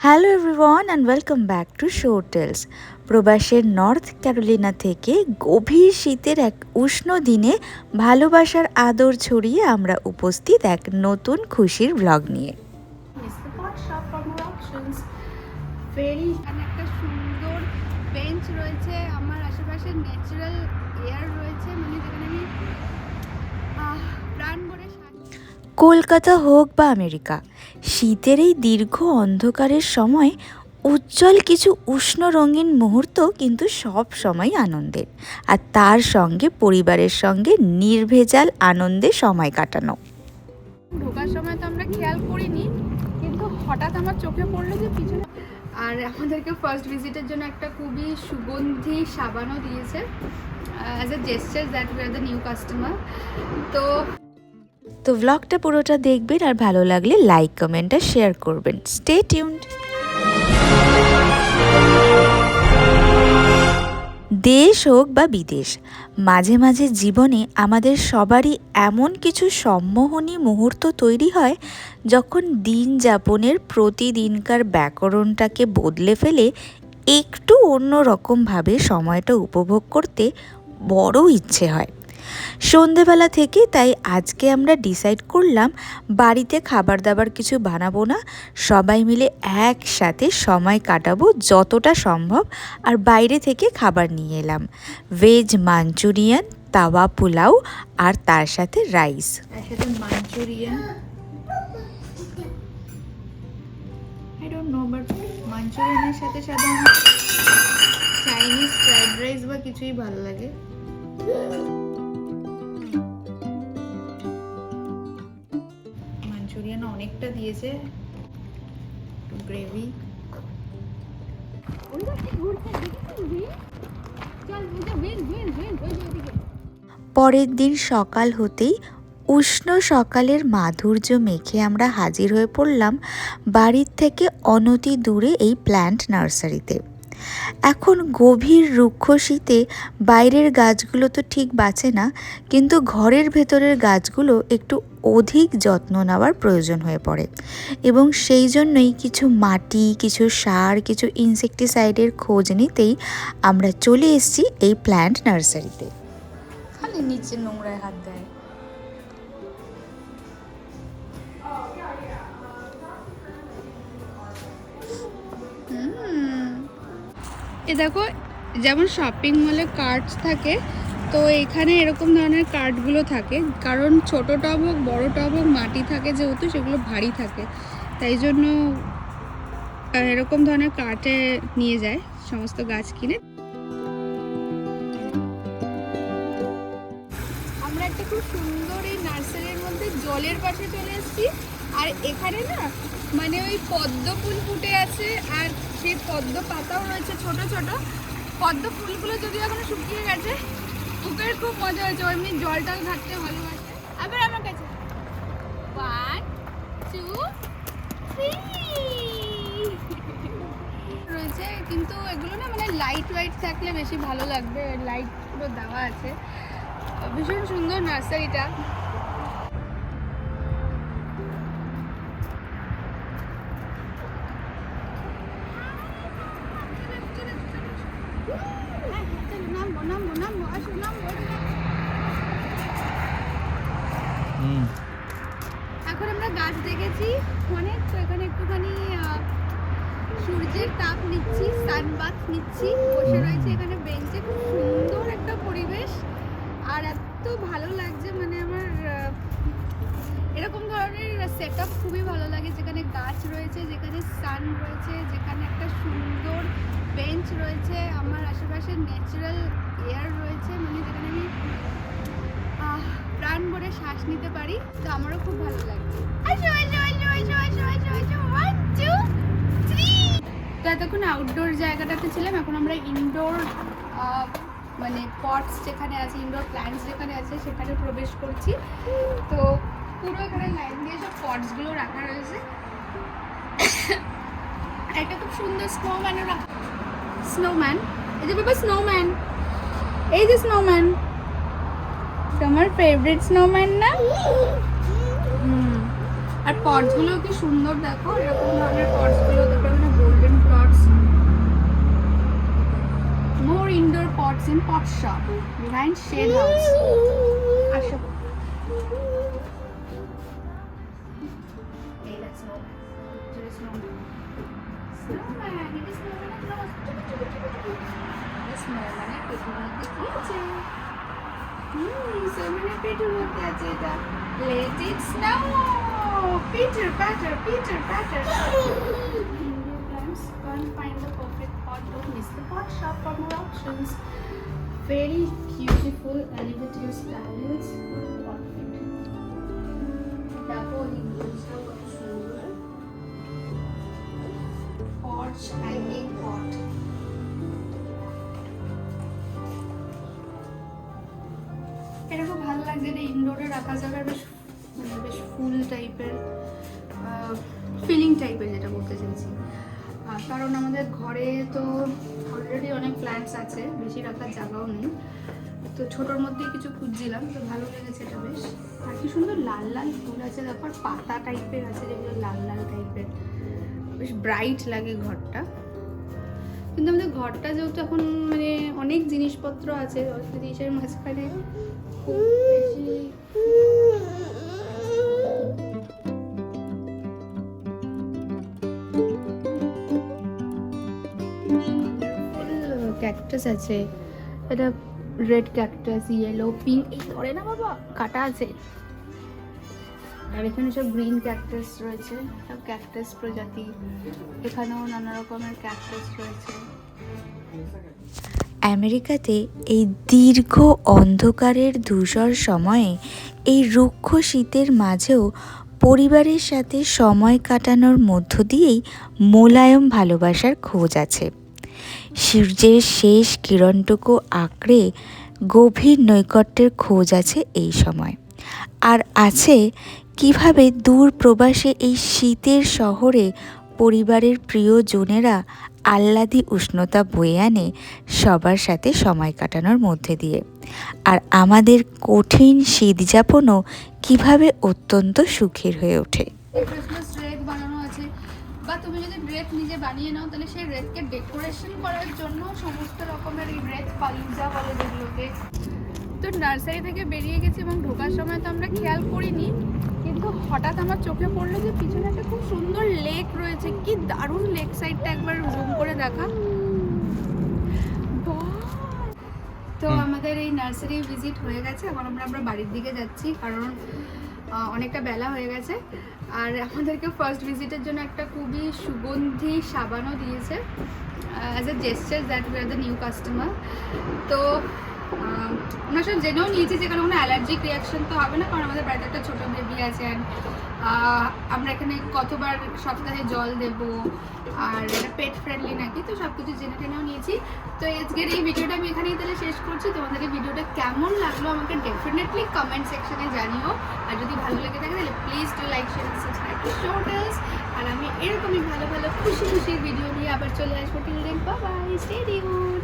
Hello everyone and welcome back to show tells প্রবাসের north Carolina থেকে গভীর শীতের এক উষ্ণ দিনে ভালোবাসার আদর ছড়িয়ে আমরা উপস্থিত এক নতুন খুশির ব্লগ নিয়ে। এখানে একটা সুন্দর রয়েছে, আমার আশেপাশে ন্যাচারাল এয়ার রয়েছে মানে কলকাতা হোক বা আমেরিকা, শীতের এই দীর্ঘ অন্ধকারের সময় উজ্জ্বল কিছু উষ্ণ রঙিন মুহূর্ত কিন্তু সব সময় আনন্দের। আর তার সঙ্গে পরিবারের সঙ্গে নির্ভেজাল আনন্দে সময় কাটানো। ঢোকার সময় তো আমরা খেয়াল করিনি, কিন্তু হঠাৎ আমার চোখে পড়ল যে পিছনে আর আমাদেরকে ফার্স্ট ভিজিটের জন্য একটা খুবই সুগন্ধি সাবানও দিয়েছে as a jester that we are the new customer তো তো ভ্লগটা পুরোটা দেখবেন আর ভালো লাগলে লাইক কমেন্ট আর শেয়ার করবেন। স্টে টিউনড দেশ হোক বা বিদেশ, মাঝে মাঝে জীবনে আমাদের সবারই এমন কিছু সম্মোহনী মুহূর্ত তৈরি হয় যখন দিন যাপনের প্রতিদিনকার ব্যাকরণটাকে বদলে ফেলে একটু অন্য রকমভাবে সময়টা উপভোগ করতে বড় ইচ্ছে হয়। সন্ধেবেলা থেকে তাই আজকে আমরা ডিসাইড করলাম বাড়িতে খাবার দাবার কিছু বানাবো না। সবাই মিলে একসাথে সময় কাটাবো যতটা সম্ভব আর বাইরে থেকে খাবার নিয়ে এলাম। ভেজ মাঞ্চুরিয়ান তাওয়া, পোলাও আর তার সাথে রাইস মাঞ্চুরিয়ান সাথে চাইনিজ ফ্রাইড রাইস বা কিছুই ভালো লাগে। অনেকটা দিয়েছে। গ্রেভি পরের দিন সকাল হতেই উষ্ণ সকালের মাধুর্য মেখে আমরা হাজির হয়ে পড়লাম বাড়ির থেকে অনতি দূরে এই প্ল্যান্ট নার্সারিতে এখন গভীর রুক্ষ শীতে বাইরের গাছগুলো তো ঠিক বাঁচে না, কিন্তু ঘরের ভেতরের গাছগুলো একটু অধিক যত্ন নেওয়ার প্রয়োজন হয়ে পড়ে। এবং সেই জন্যই কিছু মাটি, কিছু সার, কিছু ইনসেকটিসাইডের খোঁজ নিতেই আমরা চলে এসেছি এই প্ল্যান্ট নার্সারিতে খালি নিচে নোংরায় হাত দেয়। এ দেখো, যেমন শপিং মলে কার্ডস থাকে, তো এখানে এরকম ধরনের কার্ডগুলো থাকে। কারণ ছোট টব হোক, বড় টব হোক, মাটি থাকে যেহেতু, সেগুলো ভারী থাকে। তাই জন্য এরকম ধরনের কার্টে নিয়ে যায়, সমস্ত গাছ কিনে। আমরা একটা খুব সুন্দর এই নার্সারির মধ্যে জলের পাশে চলে এসেছি। আর এখানে না মানে ওই পদ্ম ফুল ফুটে আছে আর সেই পদ্ম পাতাও রয়েছে ছোট ছোট। পদ্ম ফুলগুলো যদিও এখনও শুকিয়ে গেছে বুকের খুব মজা হয়েছে। এমনি জল টল ঘাটতে ভালোবাসে। আবার আমার কাছে। ওয়ান টু রয়েছে, কিন্তু এগুলো না মানে লাইট ওয়াইট থাকলে বেশি ভালো লাগবে। লাইট পুরো দেওয়া আছে। ভীষণ সুন্দর নার্সারিটা এখন আমরা গাছ দেখেছি অনেক তো এখানে একটুখানি সূর্যের তাপ নিচ্ছি, সানবাথ নিচ্ছি, বসে রয়েছে এখানে বেঞ্চে, খুব সুন্দর একটা পরিবেশ। আর এত ভালো লাগছে মানে আমার এরকম ধরনের সেট খুবই ভালো লাগে রয়েছে, যেখানে সান রয়েছে, যেখানে একটা সুন্দর বেঞ্চ রয়েছে, আমার আশেপাশে ন্যাচারাল এয়ার রয়েছে মানে যেখানে আমি প্রাণ ভরে শ্বাস নিতে পারি, তো আমারও খুব ভালো লাগছে। তো এতক্ষণ আউটডোর জায়গাটাতে ছিলাম, এখন আমরা ইনডোর মানে পটস যেখানে আছে ইনডোর প্ল্যান্টস যেখানে আছে, সেখানে প্রবেশ করছি। তো পুরো এখানে লাইন দিয়ে সব পটসগুলো রাখা রয়েছে। একটা খুব সুন্দর স্নোম্যানও রাখা স্নোম্যান এই যে বাবা স্নোম্যান এই যে স্নোম্যান তোমার ফেভারিট স্নোম্যান না? আর পটসগুলো কি সুন্দর দেখো, এরকম ধরনের পটসগুলো তারপরে মানে golden pots more indoor pots in pot shop behind shed house hmm, snowman এর পেটের মধ্যে আছে এটা। Let it snow! Peter patter, Peter patter. India plants can't find the perfect pot. Don't miss the pot shop for more options. Very beautiful elevator styles. Perfect. Double English. Porch লাগছে ইনডোরে রাখা যাবে বেশ মানে বেশ ফুল টাইপের ফিলিং টাইপের যেটা বলতে চাইছি। কারণ আমাদের ঘরে তো অলরেডি অনেক প্ল্যান্টস আছে, বেশি রাখার জায়গাও নেই। তো ছোটোর মধ্যেই কিছু খুঁজছিলাম, তো ভালো লেগেছে এটা বেশ। আর কি সুন্দর লাল লাল ফুল আছে, তারপর পাতা টাইপের আছে, যেগুলো লাল লাল টাইপের বেশ ব্রাইট লাগে ঘরটা। কিন্তু আমাদের ঘরটা যেহেতু এখন মানে অনেক জিনিসপত্র আছে জিনিসের মাঝখানে ক্যাকটাস আছে। এটা রেড ক্যাকটাস ইয়েলো পিঙ্ক এই ধরে না বাবা, কাটা আছে। আর এখানে সব গ্রিন ক্যাকটাস রয়েছে। সব ক্যাকটাস প্রজাতি। এখানেও নানা রকমের ক্যাকটাস রয়েছে। আমেরিকাতে এই দীর্ঘ অন্ধকারের ধূসর সময়ে এই রুক্ষ শীতের মাঝেও পরিবারের সাথে সময় কাটানোর মধ্য দিয়েই মোলায়ম ভালোবাসার খোঁজ আছে। সূর্যের শেষ কিরণটুকু আঁকড়ে গভীর নৈকট্যের খোঁজ আছে এই সময়। আর আছে কীভাবে দূর প্রবাসে এই শীতের শহরে পরিবারের প্রিয়জনেরা আহ্লাদি উষ্ণতা বয়ে আনে সবার সাথে সময় কাটানোর মধ্যে দিয়ে। আর আমাদের কঠিন শীত যাপনও কীভাবে অত্যন্ত সুখের হয়ে ওঠে। বা তুমি যদি রেক নিজে বানিয়ে নাও, তাহলে সেই রেককে ডেকোরেশন করার জন্য সমস্ত রকমের এই রেক পালিজা বলে যেগুলোকে। তো নার্সারি থেকে বেরিয়ে গেছি এবং ঢোকার সময় তো আমরা খেয়াল করিনি। কিন্তু হঠাৎ আমার চোখে পড়ল যে পিছনে একটা খুব সুন্দর লেক রয়েছে। কি দারুণ লেক সাইডটা একবার জুম করে দেখা! তো আমাদের এই নার্সারি ভিজিট হয়ে গেছে। এখন আমরা আমরা বাড়ির দিকে যাচ্ছি কারণ অনেকটা বেলা হয়ে গেছে। আর আমাদেরকে ফার্স্ট ভিজিটের জন্য একটা খুবই সুগন্ধি সাবানও দিয়েছে। As a jester that we are the new customer তো ওনার সাথে জেনেও নিয়েছি যে কোনো অ্যালার্জিক রিয়াকশন তো হবে না, কারণ আমাদের বাড়িতে একটা ছোটো বেবি আছে আমরা এখানে কতবার সপ্তাহে জল দেব, আর এটা পেট ফ্রেন্ডলি নাকি, তো সব কিছু জেনে টেনেও নিয়েছি। তো আজকের এই ভিডিওটা আমি এখানেই তাহলে শেষ করছি। তোমাদের ভিডিওটা কেমন লাগল আমাকে ডেফিনেটলি কমেন্ট সেকশনে জানিও। আর যদি ভালো লেগে থাকে তাহলে please to like share subscribe to Show Tells আর আমি এরকমই ভালো ভালো, খুশি খুশি ভিডিও নিয়ে আবার চলে আসব। Till then bye stay tune